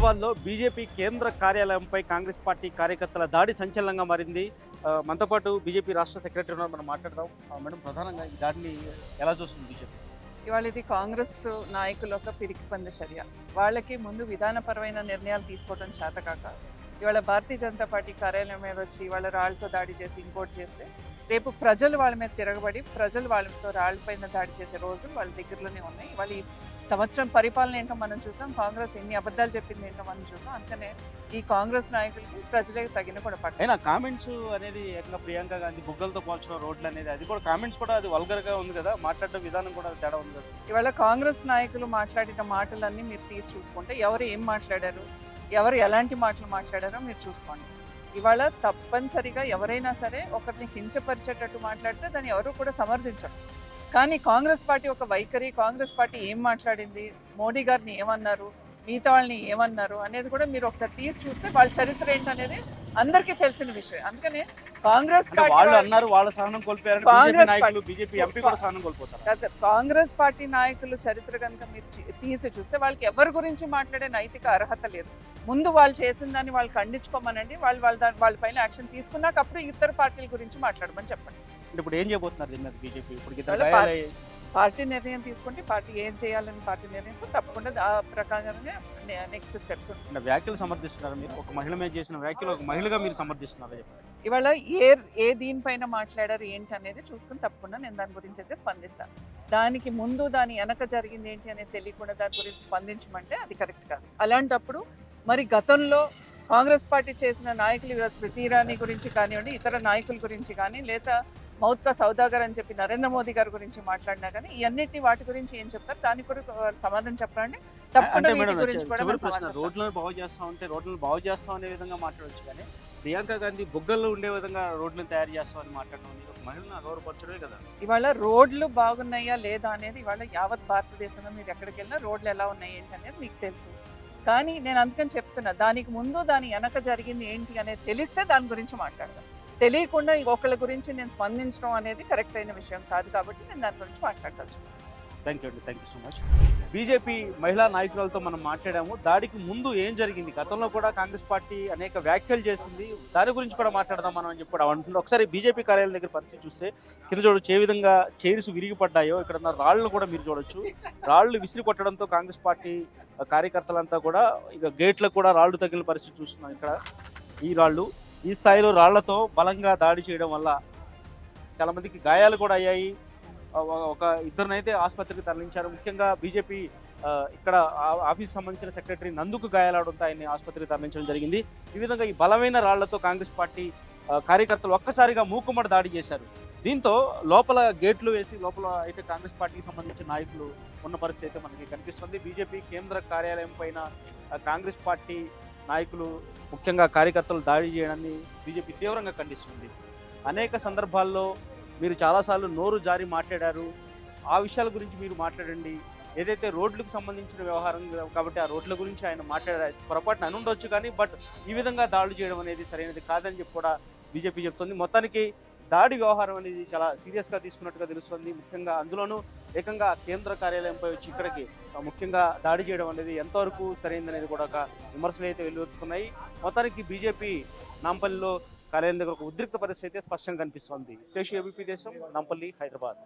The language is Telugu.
హైదరాబాద్లో బీజేపీ కేంద్ర కార్యాలయంపై కాంగ్రెస్ పార్టీ కార్యకర్తల దాడి సంచలనంగా మారింది. మనతో పాటు బీజేపీ రాష్ట్ర సెక్రటరీ ఉన్నారు. మనం మాట్లాడదాం. మేడం ప్రధానంగా ఈ దాడిని ఎలా చూస్తుంది బీజేపీ? ఇవాళ ఇది కాంగ్రెస్ నాయకుల యొక్క పిరికి పంద చర్య. వాళ్ళకి ముందు విధానపరమైన నిర్ణయాలు తీసుకోవడం చేతకాక ఇవాళ భారతీయ జనతా పార్టీ కార్యాలయం మీద వచ్చి వాళ్ళ రాళ్ళతో దాడి చేసి ఇంకోటి చేస్తే రేపు ప్రజలు వాళ్ళ మీద తిరగబడి ప్రజలు వాళ్ళతో రాళ్ళపైన దాడి చేసే రోజులు వాళ్ళ దగ్గరలోనే ఉన్నాయి. వాళ్ళ ఈ సంవత్సరం పరిపాలన ఏంటో మనం చూసాం కాంగ్రెస్ ఎన్ని అబద్ధాలు చెప్పింది ఏంటో మనం చూసాం. అందుకనే ఈ కాంగ్రెస్ నాయకులకి ప్రజలే తగిన కూడా పట్టారు అయినా కామెంట్స్ అనేది ఏకంగా ప్రియాంక గాంధీ బుగ్గలతో పోల్చిన రోడ్లు అనేది అది కూడా కామెంట్స్ కూడా అది వల్గర్గా ఉంది కదా మాట్లాడడం విధానం కూడా తేడా ఉంది కదా. ఇవాళ కాంగ్రెస్ నాయకులు మాట్లాడిన మాటలన్నీ మీరు తీసి చూసుకుంటే ఎవరు ఏం మాట్లాడారు ఎవరు ఎలాంటి మాటలు మాట్లాడారో మీరు చూసుకోండి. ఇవాళ తప్పనిసరిగా ఎవరైనా సరే ఒకరిని కించపరిచేటట్టు మాట్లాడితే దాన్ని ఎవరు కూడా సమర్థించరు. కానీ కాంగ్రెస్ పార్టీ ఒక వైఖరి కాంగ్రెస్ పార్టీ ఏం మాట్లాడింది మోడీ గారిని ఏమన్నారు మిగతా వాళ్ళని ఏమన్నారు అనేది కూడా మీరు ఒకసారి తీసి చూస్తే వాళ్ళ చరిత్ర ఏంటనేది అందరికీ తెలిసిన విషయం. అందుకనే కాంగ్రెస్ వాళ్ళు అన్నారు వాళ్ళ సహనం కోల్పోయారని బీజేపీ కాంగ్రెస్ నాయకులు బీజేపీ ఎంపీ కూడా సహనం కోల్పోతారు? కాంగ్రెస్ పార్టీ నాయకులు చరిత్ర కనుక మీరు తీసి చూస్తే వాళ్ళకి ఎవరి గురించి మాట్లాడే నైతిక అర్హత లేదు. ముందు వాళ్ళు చేసిన దాన్ని వాళ్ళు ఖండించుకోమనండి వాళ్ళు వాళ్ళ దాని వాళ్ళ పైన యాక్షన్ తీసుకున్నాక అప్పుడు ఇతర పార్టీల గురించి మాట్లాడమని చెప్పండి. ఇప్పుడు ఏం చేయబోతున్నారు బీజేపీ? ఇప్పుడు. పార్టీ నిర్ణయం తీసుకుంటే పార్టీ ఏం చేయాలని పార్టీ నిర్ణయిస్తే తప్పకుండా ఆ ప్రకారంగానే నెక్స్ట్ స్టెప్స్ ఉంటాయి. అంటే వ్యాఖ్యలు సమర్థిస్తున్నారు మీరు? ఒక మహిళ మీద చేసిన వ్యాఖ్యలు ఒక మహిళగా మీరు సమర్థిస్తున్నారు ఇవాళ ఏ ఏ దీనిపైన మాట్లాడారు ఏంటి అనేది చూసుకుని తప్పకుండా నేను దాని గురించి అయితే స్పందిస్తాను దానికి ముందు దాని వెనక జరిగింది ఏంటి అనేది తెలియకుండా దాని గురించి స్పందించమంటే అది కరెక్ట్ కాదు. అలాంటప్పుడు మరి గతంలో కాంగ్రెస్ పార్టీ చేసిన నాయకులు స్మృతి ఇరానీ గురించి కానివ్వండి ఇతర నాయకుల గురించి కానీ లేదా మౌత్కా సౌదాగర్ అని చెప్పి నరేంద్ర మోదీ గారి గురించి మాట్లాడినా కానీ ఇవన్నిటి వాటి గురించి ఏం చెప్తారు? దానికి కూడా సమాధానం తప్పకుండా గురించి కూడా చెప్తాం. రోడ్లను బాగు చేస్తా ఉంటే రోడ్లను బాగు చేస్తాం అనే విధంగా మాట్లాడవచ్చు కానీ ప్రియాంక గాంధీ బుగ్గల్లో ఉండే విధంగా రోడ్లను తయారు చేస్తాం అని మాట్లాడడం మహిళను అగౌరవపరచడమే కదా. ఇవాళ రోడ్లు బాగున్నాయా లేదా అనేది ఇవాళ యావత్ భారతదేశంలో మీరు ఎక్కడికి వెళ్ళినా రోడ్లు ఎలా ఉన్నాయి ఏంటి అనేది మీకు తెలుసు. కానీ నేను అందుకని చెప్తున్నా దానికి ముందు దాని వెనక జరిగింది ఏంటి అనేది తెలిస్తే దాని గురించి మాట్లాడదాం. తెలియకుండా ఒకళ్ళ గురించి నేను స్పందించడం అనేది కరెక్ట్ అయిన విషయం కాదు కాబట్టి నేను దాని గురించి మాట్లాడవచ్చు థ్యాంక్ యూ అండి. Thank you so much BJP మహిళా నాయకులతో మనం మాట్లాడాము. దాడికి ముందు ఏం జరిగింది? గతంలో కూడా కాంగ్రెస్ పార్టీ అనేక వ్యాఖ్యలు చేసింది. దాని గురించి కూడా మాట్లాడదాం మనం అని చెప్పి అంటున్నాం ఒకసారి బీజేపీ కార్యాలయం దగ్గర పరిస్థితి చూస్తే కింద చూడొచ్చు ఏ విధంగా చైర్స్ విరిగిపడ్డాయో ఇక్కడ ఉన్న రాళ్ళను కూడా మీరు చూడొచ్చు. రాళ్ళు విసిరి కొట్టడంతో కాంగ్రెస్ పార్టీ కార్యకర్తలంతా కూడా ఇక గేట్లకు కూడా రాళ్ళు తగిలిన పరిస్థితి చూస్తున్నాం ఇక్కడ. ఈ రాళ్ళు ఈ స్థాయిలో రాళ్ళతో బలంగా దాడి చేయడం వల్ల చాలా మందికి గాయాలు కూడా అయ్యాయి. ఒక- ఒక ఇద్దరినైతే ఆసుపత్రికి తరలించారు. ముఖ్యంగా బీజేపీ ఇక్కడ ఆఫీస్ సంబంధించిన సెక్రటరీ నందుకు గాయాలవడంతో ఆయన్ని ఆసుపత్రికి తరలించడం జరిగింది. ఈ విధంగా ఈ బలమైన రాళ్ళతో కాంగ్రెస్ పార్టీ కార్యకర్తలు ఒక్కసారిగా మూకుమ్మడి దాడి చేశారు. దీంతో లోపల గేట్లు వేసి లోపల అయితే కాంగ్రెస్ పార్టీకి సంబంధించిన నాయకులు ఉన్న పరిస్థితి అయితే మనకి కనిపిస్తుంది. బీజేపీ కేంద్ర కార్యాలయం పైన కాంగ్రెస్ పార్టీ నాయకులు ముఖ్యంగా కార్యకర్తలు దాడి చేయడాన్ని బీజేపీ తీవ్రంగా ఖండిస్తుంది. అనేక సందర్భాల్లో మీరు చాలాసార్లు నోరు జారి మాట్లాడారు. ఆ విషయాల గురించి మీరు మాట్లాడండి. ఏదైతే రోడ్లకు సంబంధించిన వ్యవహారం కాబట్టి ఆ రోడ్ల గురించి ఆయన మాట్లాడారు. పొరపాటున అనుండొచ్చు కానీ బట్ ఈ విధంగా దాడులు చేయడం అనేది సరైనది కాదని చెప్పి కూడా బీజేపీ చెప్తుంది. మొత్తానికి దాడి వ్యవహారం అనేది చాలా సీరియస్గా తీసుకున్నట్టుగా తెలుస్తుంది. ముఖ్యంగా అందులోనూ ఏకంగా కేంద్ర కార్యాలయంపై వచ్చి ఇక్కడికి ముఖ్యంగా దాడి చేయడం అనేది ఎంతవరకు సరైందనేది కూడా ఒక విమర్శలు అయితే వెలువెత్తుతున్నాయి మొత్తానికి బీజేపీ నాంపల్లిలో కార్యాలయం దగ్గర ఒక ఉద్రిక్త పరిస్థితి అయితే స్పష్టంగా కనిపిస్తోంది. శేషు ఏబీపీ దేశం నాంపల్లి హైదరాబాద్.